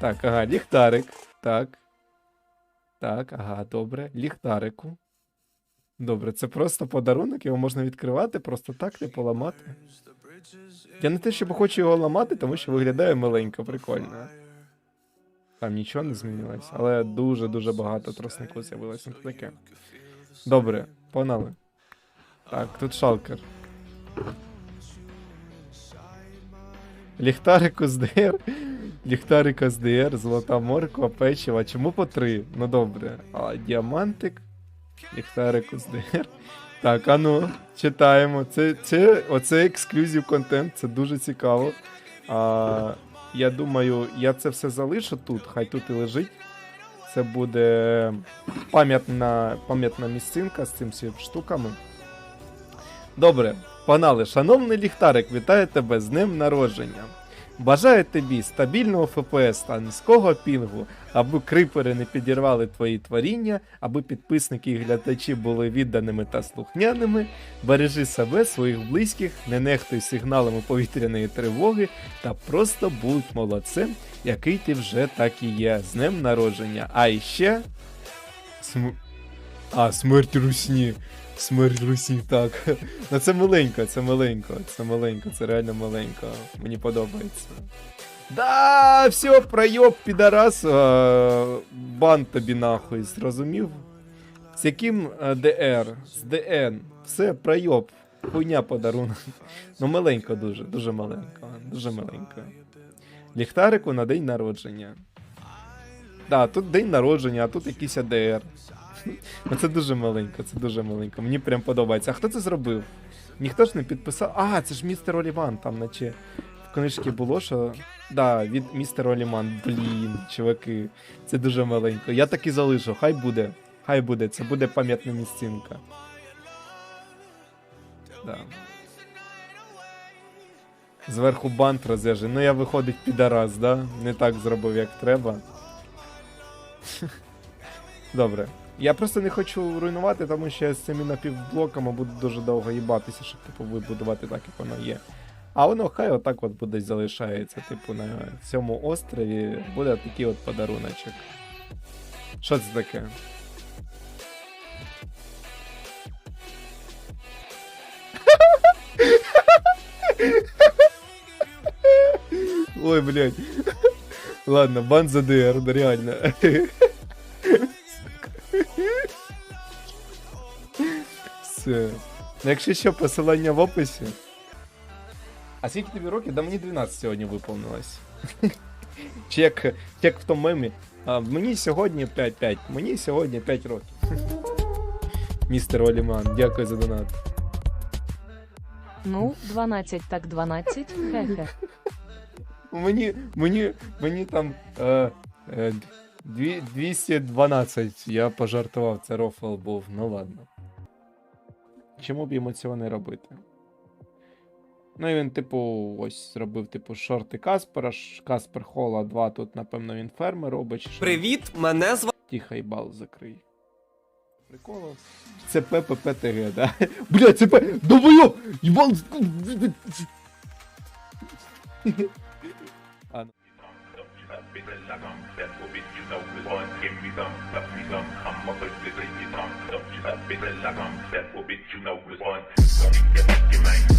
Так, ага, ліхтарик. Так. Так, ага, добре. Ліхтарику. Добре, це просто подарунок, його можна відкривати, просто так не поламати. Я не те, щоб хочу його ламати, тому що виглядає миленько, прикольно. Там нічого не змінилось, але дуже-дуже багато троснику з'явилося. Таке. Добре, погнали. Так, тут шалкер. Ліхтарик СДР, ліхтарик СДР, золота морква, печива. Чому по три? Ну добре. А діамантик, ліхтарик СДР. Так, а ну, читаємо. Це, це, оце ексклюзив контент, це дуже цікаво. А, я думаю, я це все залишу тут, хай тут і лежить. Це буде пам'ятна, пам'ятна місцинка з цим штуками. Добре, погнали. Шановний ліхтарик, вітаю тебе з днем народження. Бажаю тобі стабільного ФПС та низького пінгу, аби крипери не підірвали твої творіння, аби підписники і глядачі були відданими та слухняними. Бережи себе, своїх близьких, не нехтуй сигналами повітряної тривоги та просто будь молодцем, який ти вже так і є. З днем народження. А іще. См... А, смерть русні. Смерть русні, так. Ну це миленько, це миленько, це миленько, це реально миленько. Мені подобається. Да, все, пройоб, підарас. Бан тобі нахуй, зрозумів? З яким ДР? З ДН. Все, пройоб. Хуйня подарунок. Ну, маленько дуже, дуже маленько, дуже маленько. Ліхтарику на день народження. Да, тут день народження, а тут якийсь АДР. Ну це дуже маленько, це дуже маленько. Мені прям подобається. А хто це зробив? Ніхто ж не підписав. А, це ж містер Оліван, там наче в книжці було, що. Да, від містер Оліман. Блін, чуваки. Це дуже маленько. Я так і залишу, хай буде. Хай буде, це буде пам'ятна місцинка. Да. Зверху бант розв'яжи. Ну я виходить підарас, да? Не так зробив, як треба. Добре. Я просто не хочу руйнувати, тому що я з цими напівблоками буду дуже довго їбатися, щоб типу вибудувати так, як воно є. А воно хай отак от буде залишається, типу, на цьому острові буде такий от подаруночок. Що це таке? Ой, блядь. Ладно, бан за ДР, реально. Все. Ну, Якщо що, посилання в описі. А скільки тобі років? Да мені 12 сьогодні виповнилось. Чек, чек в тому мемі. А, мені сьогодні 5-5. Мені сьогодні 5 років. Містер Оліман, дякую за донат. Ну, 12 так 12, хе-хе. Мені, мені, мені там е, е, дві- 212, я пожартував, це рофл був, ну ладно. Чому б йому цього не робити? Ну і він, типу, ось зробив, типу, шорти Каспера, Каспер Хола 2, тут, напевно, він фермер робить. що. Привіт, мене звати. Тихо, їбал закрий. Приколов. Це ПППТГ, да? Бля, це П... Довбойоб! Їбал! А, bit, I'm that for bit, you know, was one. Don't get your mind.